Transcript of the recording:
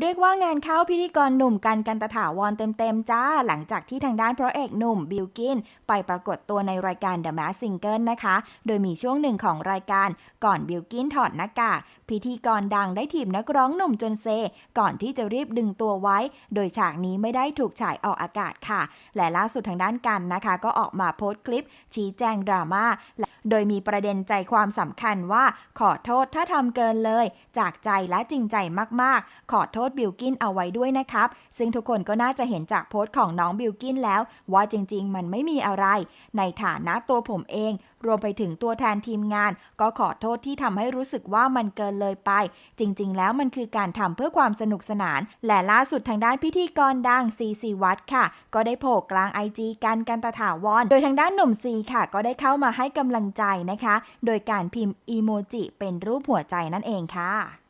เรียกว่างานเข้าพิธีกรหนุ่มกันกันตถาวรเต็มๆจ้า หลังจากที่ทางด้านพระเอกหนุ่มบิลกิน ไปปรากฏตัวในรายการ The Mask Singer นะคะ โดยมีช่วงหนึ่งของรายการก่อนบิลกินถอดหน้ากากพิธีกรดังได้ถีบนักร้องหนุ่มจนเซ ก่อนที่จะรีบดึงตัวไว้ โดยฉากนี้ไม่ได้ถูกฉายออกอากาศค่ะ และล่าสุดทางด้านกันนะคะ ก็ออกมาโพสต์คลิป ชี้แจงดราม่าโดยมีประเด็นใจความสำคัญว่า ขอโทษถ้าทำเกินเลย จากใจและจริงใจมากๆ ขอโทษบิลกินเอาไว้ด้วยนะครับ ซึ่งทุกคนก็น่าจะเห็นจากโพสต์ของน้องบิลกินแล้ว ว่าจริง ๆ มันไม่มีอะไร ในฐานะตัวผมเอง รวมไปถึงตัวแทนทีมงาน ก็ขอโทษที่ทำให้รู้สึกว่ามันเกินเลยไป จริง ๆ แล้วมันคือการทำเพื่อความสนุกสนาน และล่าสุดทางด้านพิธีกรดังซีซีวัตค่ะ ก็ได้โผล่กลางไอจีกันกันตถาวร โดยทางด้านหนุ่มซีค่ะ ก็ได้เข้ามาให้กำลังใจนะคะ โดยการพิมพ์อีโมจิเป็นรูปหัวใจนั่นเองค่ะ